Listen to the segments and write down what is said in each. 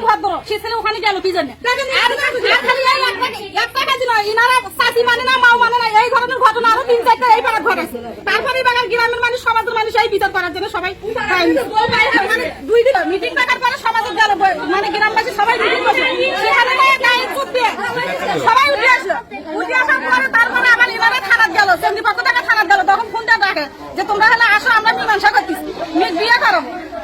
খুবই ভদ্র সে ছেলে ওখানে গেল কি জন্য ইনারা চাষি মানে না মাও মানে না এই ধরনের ঘটনা আরও তিন চারটা এই পাড়া ঘটেছে তারপরে বাগান গ্রামের মানুষ সমাজের মানুষ এই বিচার করার জন্য সবাই মানে দুই দিন মিটিং ডাকার পরে সমাজের গেল মানে গ্রামবাসী সবাই মিটিং করছে। সেখানে সবাই উঠে আসলো। উঠে আসার পরে তারপরে আবার ইনারা থানাত গেল সেমনি পক্ষ থেকে থানাত গেল তখন ফোন দিয়ে ডাকে যে তোমরা হলে আসো আমরা মীমাংসা করতেছি। বিয়ে করো।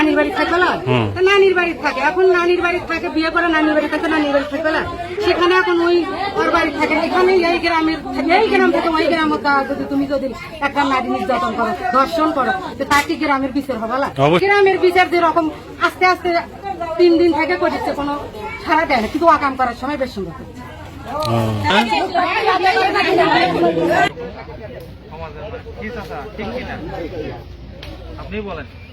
নানির বাড়ি থাকবে না? তা নানির বাড়ি থাকে। এখন নানির বাড়ি থাকে বিয়ে করে নানির বাড়ি থাকে নানির বাড়ি থাকবে না। সেখানে এখন ওই ওর বাড়ি থাকে এখানে এই গ্রামের এই গ্রাম থেকে ওই গ্রামের তা যদি তুমি যদি একটা নারী নির্যাতন করো ধর্ষণ করো তো তা কি গ্রামের বিচার হবে না? গ্রামের বিচার যেরকম আস্তে আস্তে তিন দিন থেকে করছে কোনো সারা দেয় না। কিন্তু আকাম করার সময় বেশ সুন্দর করছে আপনি বলেন।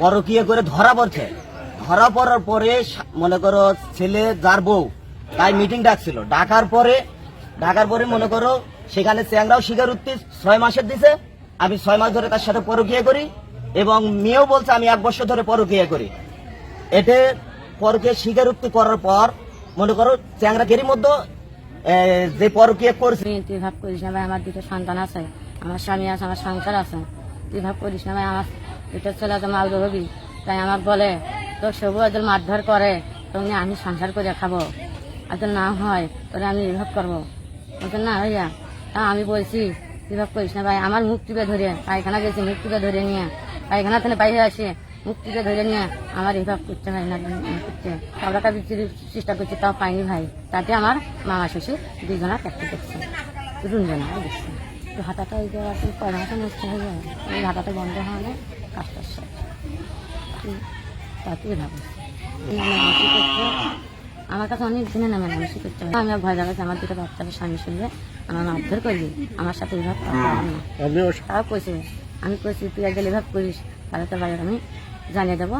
পরকিয়ে করে ধরা পড়ছে। ধরা পড়ার পরে মনে করো ছেলে যার বউ, তাই মিটিং ডাকছিল। ডাকার পরে ডাকার পরে মনে করো সেখানে চ্যাংরাও স্বীকারোক্তি ছয় মাসের দিছে। আমি ছয় মাস ধরে তার সাথে পরকিয়ে করি এবং মেয়েও বলছে আমি এক বছর ধরে পরকিয়ে করি। এতে পরকে স্বীকারোক্তি করার পর মনে করো চ্যাংরা কেরির মধ্যে যে পরকিয়ে করছে তুই ভাব করিস না ভাই, আমার দুটো সন্তান আছে, আমার স্বামী আছে, আমার সংসার আছে। তুই ভাব করিস না ভাই, আমার দুটো ছেলে তো মাল হবি তাই আমার বলে তো সবু এদের মারধর করে তুমি আমি সংসার করে খাব। আর না হয় তোরে আমি বিভাগ করব। বলছে, না ভাইয়া, তা আমি বলছি বিভাগ করিস না ভাই। আমার মুখ টিপে ধরে পায়খানা গেছি মুখ টিপে ধরে নিয়ে। পায়খানা থেকে বাইরে আসে মুখ টিপে ধরে নিয়ে আমার বিভাগ করতে হয় না, করতে। সবটা বিক্রির চেষ্টা করছি, তাও পাইনি ভাই। তাতে আমার মামা শ্বশুর দুইজনা কাটতে দেখছে রুঞ্জনা দেখছে তো হাতাটা ওই যে আর কি পড়াটা নষ্ট হয়ে যায়। ওই হাতাটা বন্ধ হলে কাজটা শেষ। ভাবো আমার কাছে অনেক দিনে নামে মেলামেশি করতে হবে আমি ভয় লাগাচ্ছি আমার দুটো বাচ্চা স্বামী শুনবে আমার মারধর করবি আমার সাথে এভাবে তাও কইছে আমি কইছি তুই আগে এভাবে করিস তাহলে তো বাড়ির আমি জানিয়ে দেবো।